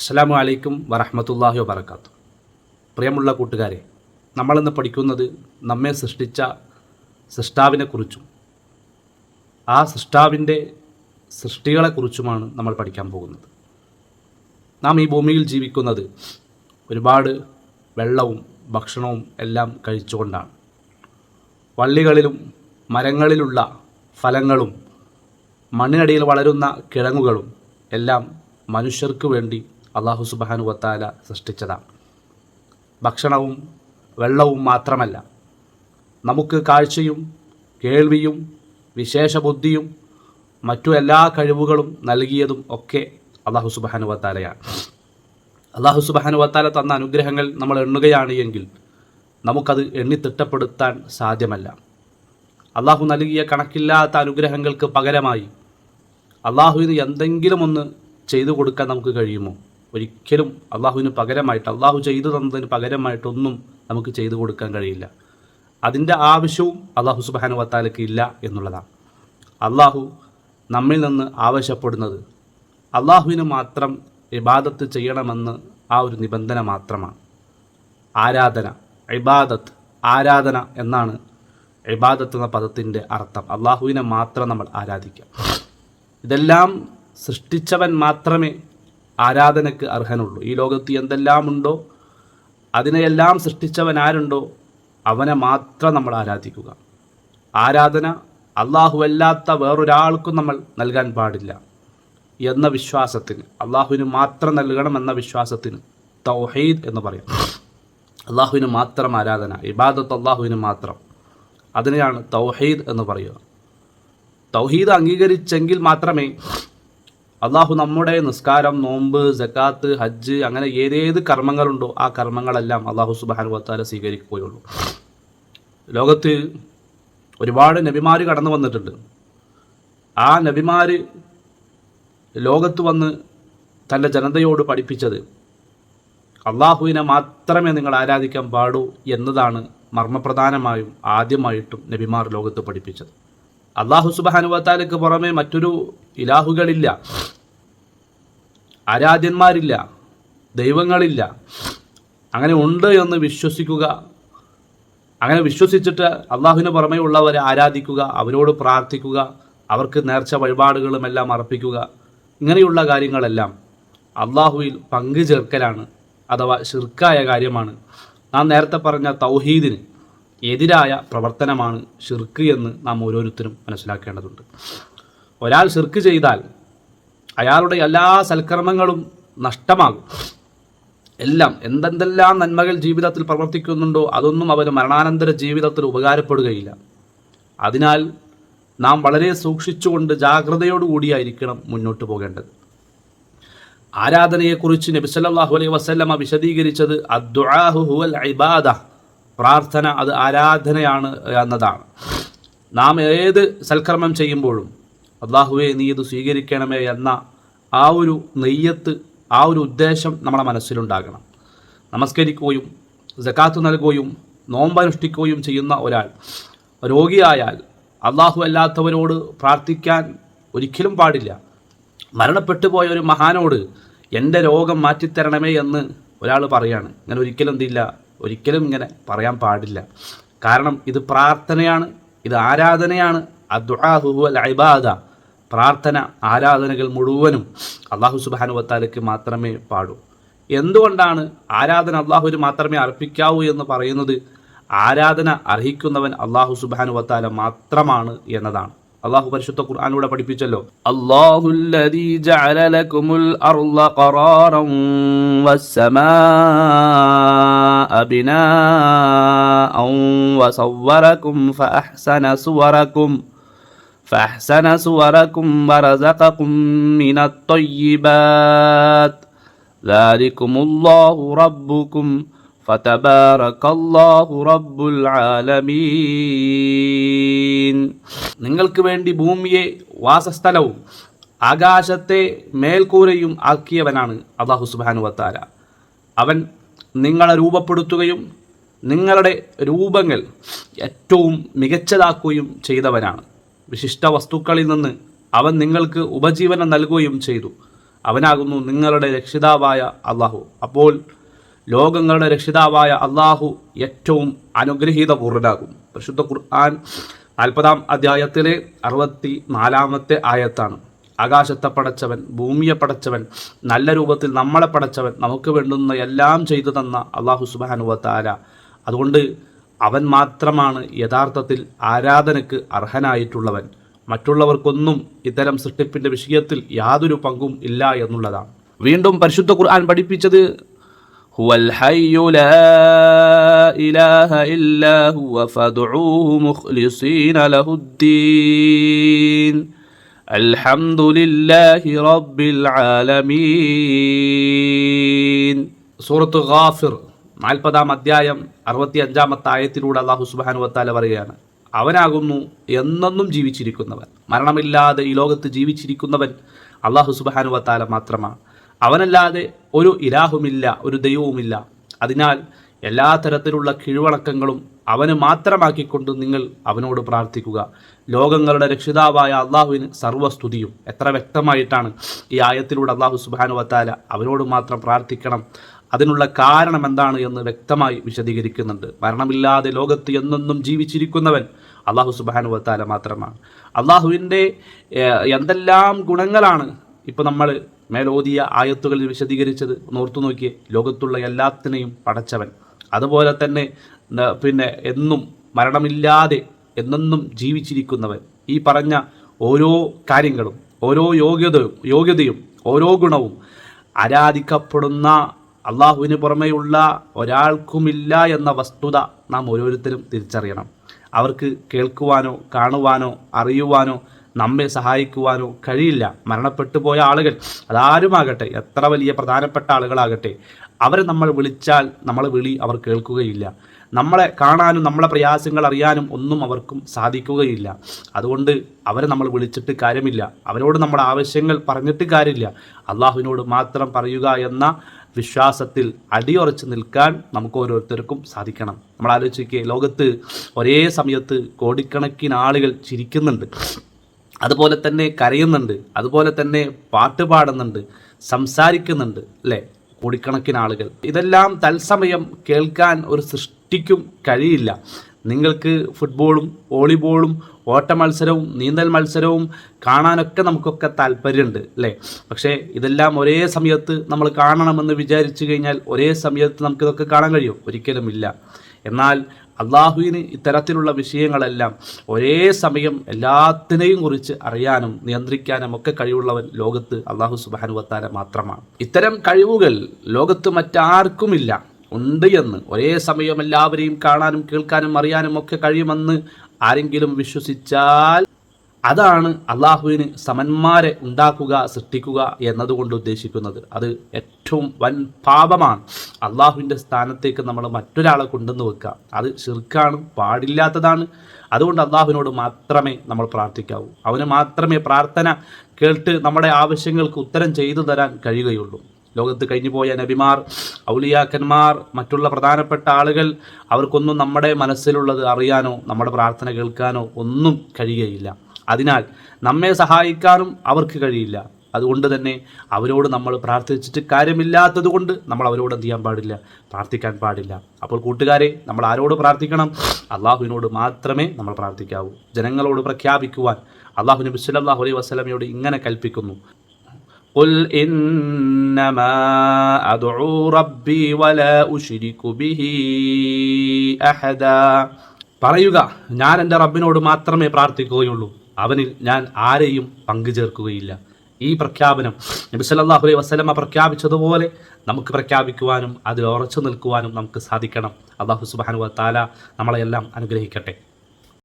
അസ്സലാമു അലൈക്കും വറഹമത്തല്ലാഹി വബർക്കാത്തു പ്രിയമുള്ള കൂട്ടുകാരെ നമ്മളിന്ന് പഠിക്കുന്നത് നമ്മെ സൃഷ്ടിച്ച സൃഷ്ടാവിനെക്കുറിച്ചും ആ സൃഷ്ടാവിന്റെ സൃഷ്ടികളെക്കുറിച്ചുമാണ് നമ്മൾ പഠിക്കാൻ പോകുന്നത്. നാം ഈ ഭൂമിയിൽ ജീവിക്കുന്നത് ഒരുപാട് വെള്ളവും ഭക്ഷണവും എല്ലാം കഴിച്ചുകൊണ്ടാണ്. വള്ളികളിലും മരങ്ങളിലുള്ള ഫലങ്ങളും മണ്ണിനടിയിൽ വളരുന്ന കിഴങ്ങുകളും എല്ലാം മനുഷ്യർക്ക് വേണ്ടി അള്ളാഹു സുബാനു വത്താല സൃഷ്ടിച്ചതാണ് ഭക്ഷണവും വെള്ളവും മാത്രമല്ല നമുക്ക് കാഴ്ചയും കേൾവിയും വിശേഷബുദ്ധിയും മറ്റു എല്ലാ കഴിവുകളും നൽകിയതും ഒക്കെ അള്ളാഹു സുബാനു വത്താലയാണ് അള്ളാഹു സുബാനു വത്താല തന്ന അനുഗ്രഹങ്ങൾ നമ്മൾ എണ്ണുകയാണ് എങ്കിൽ നമുക്കത് എണ്ണിത്തിട്ടപ്പെടുത്താൻ സാധ്യമല്ല. അള്ളാഹു നൽകിയ കണക്കില്ലാത്ത അനുഗ്രഹങ്ങൾക്ക് പകരമായി അള്ളാഹുവിന് എന്തെങ്കിലും ഒന്ന് ചെയ്തു കൊടുക്കാൻ നമുക്ക് കഴിയുമോ? ഒരിക്കലും അള്ളാഹുവിന് പകരമായിട്ട് അള്ളാഹു ചെയ്തു തന്നതിന് പകരമായിട്ടൊന്നും നമുക്ക് ചെയ്തു കൊടുക്കാൻ കഴിയില്ല. അതിന്റെ ആവശ്യവും അള്ളാഹു സുബാനു വത്താലയ്ക്ക് ഇല്ല എന്നുള്ളതാണ്. അള്ളാഹു നമ്മിൽ നിന്ന് ആവശ്യപ്പെടുന്നത് അള്ളാഹുവിന് മാത്രം ഇബാദത്ത് ചെയ്യണമെന്ന് ആ ഒരു നിബന്ധന മാത്രമാണ്. ആരാധന ഇബാദത്ത് ആരാധന എന്നാണ് ഇബാദത്ത് എന്ന പദത്തിന്റെ അർത്ഥം. അള്ളാഹുവിനെ മാത്രം നമ്മൾ ആരാധിക്കാം ഇതെല്ലാം സൃഷ്ടിച്ചവൻ മാത്രമേ ആരാധനയ്ക്ക് അർഹനുള്ളൂ. ഈ ലോകത്ത് എന്തെല്ലാം ഉണ്ടോ അതിനെയെല്ലാം സൃഷ്ടിച്ചവൻ ആരുണ്ടോ അവനെ മാത്രം നമ്മൾ ആരാധിക്കുക. ആരാധന അല്ലാത്ത വേറൊരാൾക്കും നമ്മൾ നൽകാൻ പാടില്ല എന്ന വിശ്വാസത്തിന്. അള്ളാഹുവിന് മാത്രം നൽകണം എന്ന വിശ്വാസത്തിന് തൗഹീദ് എന്ന് പറയാം. അള്ളാഹുവിന് മാത്രം ആരാധന ഇബാദത്ത് അള്ളാഹുവിന് മാത്രം. അതിനെയാണ് തൗഹീദ് എന്ന് പറയുക. തൗഹീദ് അംഗീകരിച്ചെങ്കിൽ മാത്രമേ അള്ളാഹു നമ്മുടെ നിസ്കാരം നോമ്പ് ജക്കാത്ത് ഹജ്ജ് അങ്ങനെ ഏതേത് കർമ്മങ്ങളുണ്ടോ ആ കർമ്മങ്ങളെല്ലാം അള്ളാഹു സുബാനു വത്താല സ്വീകരിക്കുകയുള്ളൂ. ലോകത്ത് ഒരുപാട് നബിമാർ കടന്നു വന്നിട്ടുണ്ട്. ആ നബിമാർ ലോകത്ത് വന്ന് തന്റെ ജനതയോട് പഠിപ്പിച്ചത് അള്ളാഹുവിനെ മാത്രമേ നിങ്ങൾ ആരാധിക്കാൻ പാടൂ എന്നതാണ് മർമ്മപ്രധാനമായും ആദ്യമായിട്ടും നബിമാർ ലോകത്ത് പഠിപ്പിച്ചത്. അള്ളാഹു സുബാനുവത്താലയ്ക്ക് പുറമെ മറ്റൊരു ഇലാഹുകളില്ല. ആരാധ്യന്മാരില്ല. ദൈവങ്ങളില്ല. അങ്ങനെ ഉണ്ട് എന്ന് വിശ്വസിക്കുക. അങ്ങനെ വിശ്വസിച്ചിട്ട് അള്ളാഹുവിന് പുറമെ ഉള്ളവരെ ആരാധിക്കുക അവരോട് പ്രാർത്ഥിക്കുക അവർക്ക് നേർച്ച വഴിപാടുകളും എല്ലാം അർപ്പിക്കുക. ഇങ്ങനെയുള്ള കാര്യങ്ങളെല്ലാം അള്ളാഹുവിൽ പങ്കു ചേർക്കലാണ് അഥവാ ഷിർക്കായ കാര്യമാണ്. നാം നേരത്തെ പറഞ്ഞ തൗഹീദിന് എതിരായ പ്രവർത്തനമാണ് ഷിർക്ക് എന്ന് നാം ഓരോരുത്തരും മനസ്സിലാക്കേണ്ടതുണ്ട്. ഒരാൾ ഷിർക്ക് ചെയ്താൽ അയാളുടെ എല്ലാ സൽക്കർമ്മങ്ങളും നഷ്ടമാകും. എല്ലാം എന്തെന്തെല്ലാം നന്മകൾ ജീവിതത്തിൽ പ്രവർത്തിക്കുന്നുണ്ടോ അതൊന്നും അവർ മരണാനന്തര ജീവിതത്തിൽ ഉപകാരപ്പെടുകയില്ല. അതിനാൽ നാം വളരെ സൂക്ഷിച്ചുകൊണ്ട് ജാഗ്രതയോടുകൂടിയായിരിക്കണം മുന്നോട്ട് പോകേണ്ടത്. ആരാധനയെക്കുറിച്ച് നബി സല്ലല്ലാഹു അലൈഹി വസല്ലമ വിശദീകരിച്ചത് അദ്ദുആഹു ഹുവൽ ഇബാദ. പ്രാർത്ഥന അത് ആരാധനയാണ് എന്നതാണ്. നാം ഏത് സൽക്കർമ്മം ചെയ്യുമ്പോഴും അള്ളാഹുവെ നീ ഇത് സ്വീകരിക്കണമേ എന്ന ആ ഒരു നെയ്യത്ത് ആ ഒരു ഉദ്ദേശം നമ്മുടെ മനസ്സിലുണ്ടാകണം. നമസ്കരിക്കുകയും ജക്കാത്ത് നൽകുകയും നോമ്പനുഷ്ഠിക്കുകയും ചെയ്യുന്ന ഒരാൾ രോഗിയായാൽ അള്ളാഹു അല്ലാത്തവരോട് പ്രാർത്ഥിക്കാൻ ഒരിക്കലും പാടില്ല. മരണപ്പെട്ടു പോയ ഒരു മഹാനോട് എന്റെ രോഗം മാറ്റിത്തരണമേ എന്ന് ഒരാൾ പറയാണ്. ഇങ്ങനെ ഒരിക്കലും എന്തില്ല. ഒരിക്കലും ഇങ്ങനെ പറയാൻ പാടില്ല. കാരണം ഇത് പ്രാർത്ഥനയാണ് ഇത് ആരാധനയാണ്. അദ്ഹുവൽ ഐബാദ പ്രാർത്ഥന ആരാധനകൾ മുഴുവനും അള്ളാഹു സുബാനു വത്താലയ്ക്ക് മാത്രമേ പാടൂ. എന്തുകൊണ്ടാണ് ആരാധന അള്ളാഹുവിന് മാത്രമേ അർപ്പിക്കാവൂ എന്ന് പറയുന്നത്? ആരാധന അർഹിക്കുന്നവൻ അള്ളാഹു സുബാനു വത്താല മാത്രമാണ് എന്നതാണ്. അള്ളാഹു പരിശുദ്ധ ഖുർആാനിലൂടെ പഠിപ്പിച്ചല്ലോ അള്ളാഹുല്ലദീ ജഅല ലക്കുമുൽ അർള ഖറാറൻ വസ്സമാഅ ബിനാഅൻ വസവ്വറകും ഫഅഹ്സന സുവറകും فأحسن صوركم ورزقكم من الطيبات ذلكم الله ربكم നിങ്ങൾക്ക് വേണ്ടി ഭൂമിയെ വാസസ്ഥലവും ആകാശത്തെ മേൽക്കൂരയും ആക്കിയവനാണ് അള്ളാഹു സുബാനു വത്താര അവൻ നിങ്ങളെ രൂപപ്പെടുത്തുകയും നിങ്ങളുടെ രൂപങ്ങൾ ഏറ്റവും മികച്ചതാക്കുകയും ചെയ്തവനാണ്. വിശിഷ്ട വസ്തുക്കളിൽ നിന്ന് അവൻ നിങ്ങൾക്ക് ഉപജീവനം നൽകുകയും ചെയ്തു. അവനാകുന്നു നിങ്ങളുടെ രക്ഷിതാവായ അള്ളാഹു. അപ്പോൾ ലോകങ്ങളുടെ രക്ഷിതാവായ അള്ളാഹു ഏറ്റവും അനുഗ്രഹീത പൂർണനാകും പരിശുദ്ധ ഖുർആൻ നാൽപ്പതാം അധ്യായത്തിലെ അറുപത്തി നാലാമത്തെ ആയത്താണ്. ആകാശത്തെ പടച്ചവൻ ഭൂമിയെ പടച്ചവൻ നല്ല രൂപത്തിൽ നമ്മളെ പടച്ചവൻ നമുക്ക് വേണ്ടുന്ന എല്ലാം ചെയ്തു തന്ന അള്ളാഹു സുബാനുവത്താര അതുകൊണ്ട് അവൻ മാത്രമാണ് യഥാർത്ഥത്തിൽ ആരാധനയ്ക്ക് അർഹനായിട്ടുള്ളവൻ. മറ്റുള്ളവർക്കൊന്നും ഇത്തരം സൃഷ്ടിപ്പിന്റെ വിഷയത്തിൽ യാതൊരു പങ്കും ഇല്ല എന്നുള്ളതാണ്. വീണ്ടും പരിശുദ്ധ ഖുർആൻ പഠിപ്പിച്ചത് هو الحي لا إله إلا هو فادعوه مخلصين له الدين الحمد لله رب العالمين സൂറത്ത് ഗാഫിർ നാൽപ്പതാം അധ്യായം അറുപത്തി അഞ്ചാമത്തെ ആയത്തിലൂടെ അള്ളാഹു സുബാനു വത്താല പറയുകയാണ് അവനാകുന്നു എന്നെന്നും ജീവിച്ചിരിക്കുന്നവൻ മരണമില്ലാതെ ഈ ലോകത്ത് ജീവിച്ചിരിക്കുന്നവൻ അള്ളാഹു സുബാനു വത്താല മാത്രമാണ് അവനല്ലാതെ ഒരു ഇലാഹുമില്ല ഒരു ദൈവവുമില്ല. അതിനാൽ എല്ലാ തരത്തിലുള്ള കീഴ്വണക്കങ്ങളും അവന് മാത്രമാക്കിക്കൊണ്ട് നിങ്ങൾ അവനോട് പ്രാർത്ഥിക്കുക. ലോകങ്ങളുടെ രക്ഷിതാവായ അള്ളാഹുവിന് സർവസ്തുതിയും എത്ര വ്യക്തമായിട്ടാണ് ഈ ആയത്തിലൂടെ അള്ളാഹു സുബാനു വത്താല അവനോട് മാത്രം പ്രാർത്ഥിക്കണം. അതിനുള്ള കാരണം എന്താണ് എന്ന് വ്യക്തമായി വിശദീകരിക്കുന്നുണ്ട്. മരണമില്ലാതെ ലോകത്ത് എന്നെന്നും ജീവിച്ചിരിക്കുന്നവൻ അള്ളാഹു സുബാനു വത്താല മാത്രമാണ്. അള്ളാഹുവിന്റെ എന്തെല്ലാം ഗുണങ്ങളാണ് ഇപ്പോൾ നമ്മൾ മേലോതിയ ആയത്തുകളിൽ വിശദീകരിച്ചത് നോർത്തു നോക്കിയേ. ലോകത്തുള്ള എല്ലാത്തിനെയും പടച്ചവൻ. അതുപോലെ തന്നെ പിന്നെ എന്നും മരണമില്ലാതെ എന്നെന്നും ജീവിച്ചിരിക്കുന്നവൻ. ഈ പറഞ്ഞ ഓരോ കാര്യങ്ങളും ഓരോ യോഗ്യതയും യോഗ്യതയും ഓരോ ഗുണവും ആരാധിക്കപ്പെടുന്ന അള്ളാഹുവിന് പുറമെയുള്ള ഒരാൾക്കുമില്ല എന്ന വസ്തുത നാം ഓരോരുത്തരും തിരിച്ചറിയണം. അവർക്ക് കേൾക്കുവാനോ കാണുവാനോ അറിയുവാനോ നമ്മെ സഹായിക്കുവാനോ കഴിയില്ല. മരണപ്പെട്ടു പോയ ആളുകൾ അതാരുമാകട്ടെ? എത്ര വലിയ പ്രധാനപ്പെട്ട ആളുകളാകട്ടെ? അവരെ നമ്മൾ വിളിച്ചാൽ നമ്മൾ വിളി അവർ കേൾക്കുകയില്ല. നമ്മളെ കാണാനും നമ്മളെ പ്രയാസങ്ങൾ അറിയാനും ഒന്നും അവർക്കും സാധിക്കുകയില്ല. അതുകൊണ്ട് അവരെ നമ്മൾ വിളിച്ചിട്ട് കാര്യമില്ല. അവരോട് നമ്മുടെ ആവശ്യങ്ങൾ പറഞ്ഞിട്ട് കാര്യമില്ല. അള്ളാഹുവിനോട് മാത്രം പറയുക എന്ന വിശ്വാസത്തിൽ അടിയുറച്ച് നിൽക്കാൻ നമുക്ക് ഓരോരുത്തർക്കും സാധിക്കണം. നമ്മൾ ആലോചിക്കുക ലോകത്ത് ഒരേ സമയത്ത് കോടിക്കണക്കിന് ആളുകൾ ചിരിക്കുന്നുണ്ട്. അതുപോലെ തന്നെ കരയുന്നുണ്ട് അതുപോലെ തന്നെ പാട്ട് പാടുന്നുണ്ട് സംസാരിക്കുന്നുണ്ട് അല്ലേ? കോടിക്കണക്കിന് ആളുകൾ. ഇതെല്ലാം തത്സമയം കേൾക്കാൻ ഒരു സൃഷ്ടിക്കും കഴിയില്ല. നിങ്ങൾക്ക് ഫുട്ബോളും വോളിബോളും ഓട്ട മത്സരവും നീന്തൽ മത്സരവും കാണാനൊക്കെ നമുക്കൊക്കെ താല്പര്യമുണ്ട് അല്ലേ? പക്ഷേ ഇതെല്ലാം ഒരേ സമയത്ത് നമ്മൾ കാണണമെന്ന് വിചാരിച്ചു കഴിഞ്ഞാൽ ഒരേ സമയത്ത് നമുക്കിതൊക്കെ കാണാൻ കഴിയും. ഒരിക്കലും ഇല്ല എന്നാൽ അള്ളാഹുവിന് ഇത്തരത്തിലുള്ള വിഷയങ്ങളെല്ലാം ഒരേ സമയം എല്ലാത്തിനെയും കുറിച്ച് അറിയാനും നിയന്ത്രിക്കാനും ഒക്കെ കഴിവുള്ളവൻ ലോകത്ത് അള്ളാഹു സുബാനുവത്താര മാത്രമാണ്. ഇത്തരം കഴിവുകൾ ലോകത്ത് മറ്റാർക്കുമില്ല. ഉണ്ട് എന്ന് ഒരേ സമയം എല്ലാവരെയും കാണാനും കേൾക്കാനും അറിയാനും ഒക്കെ കഴിയുമെന്ന് ആരെങ്കിലും വിശ്വസിച്ചാൽ അതാണ് അള്ളാഹുവിന് സമന്മാരെ ഉണ്ടാക്കുക സൃഷ്ടിക്കുക എന്നതുകൊണ്ട് ഉദ്ദേശിക്കുന്നത്. അത് ഏറ്റവും വൻ പാപമാണ്. അള്ളാഹുവിന്റെ സ്ഥാനത്തേക്ക് നമ്മൾ മറ്റൊരാളെ കൊണ്ടുവന്ന് വെക്കുക. അത് ശിർക്കാണ് പാടില്ലാത്തതാണ്. അതുകൊണ്ട് അള്ളാഹുവിനോട് മാത്രമേ നമ്മൾ പ്രാർത്ഥിക്കാവൂ. അവന് മാത്രമേ പ്രാർത്ഥന കേട്ട് നമ്മുടെ ആവശ്യങ്ങൾക്ക് ഉത്തരം ചെയ്തു തരാൻ കഴിയുകയുള്ളൂ. ലോകത്ത് കഴിഞ്ഞു പോയ നബിമാർ ഔലിയാക്കന്മാർ മറ്റുള്ള പ്രധാനപ്പെട്ട ആളുകൾ അവർക്കൊന്നും നമ്മുടെ മനസ്സിലുള്ളത് അറിയാനോ നമ്മുടെ പ്രാർത്ഥന കേൾക്കാനോ ഒന്നും കഴിയുകയില്ല. അതിനാൽ നമ്മെ സഹായിക്കാനും അവർക്ക് കഴിയില്ല അതുകൊണ്ട് തന്നെ അവരോട് നമ്മൾ പ്രാർത്ഥിച്ചിട്ട് കാര്യമില്ലാത്തത് കൊണ്ട് നമ്മൾ അവരോട് എന്ത് ചെയ്യാൻ പാടില്ല പ്രാർത്ഥിക്കാൻ പാടില്ല അപ്പോൾ കൂട്ടുകാരെ നമ്മൾ ആരോട് പ്രാർത്ഥിക്കണം അള്ളാഹുവിനോട് മാത്രമേ നമ്മൾ പ്രാർത്ഥിക്കാവൂ ജനങ്ങളോട് പ്രഖ്യാപിക്കുവാൻ അള്ളാഹു നബി സല്ലല്ലാഹു അലൈഹി വസല്ലമയോട് ഇങ്ങനെ കൽപ്പിക്കുന്നു قل إنما أدعو ربي ولا أشرك به أحدا പറയുക ഞാൻ എൻ്റെ റബ്ബിനോട് മാത്രമേ പ്രാർത്ഥിക്കുകയുള്ളൂ അവനിൽ ഞാൻ ആരെയും പങ്കു ചേർക്കുകയില്ല ഈ പ്രഖ്യാപനം നബി സല്ലല്ലാഹു അലൈഹി വസല്ലമ പ്രഖ്യാപിച്ചതുപോലെ നമുക്ക് പ്രഖ്യാപിക്കുവാനും അതിൽ ഉറച്ചു നിൽക്കുവാനും നമുക്ക് സാധിക്കണം. അള്ളാഹു സുബ്ഹാനഹു താല നമ്മളെല്ലാം അനുഗ്രഹിക്കട്ടെ.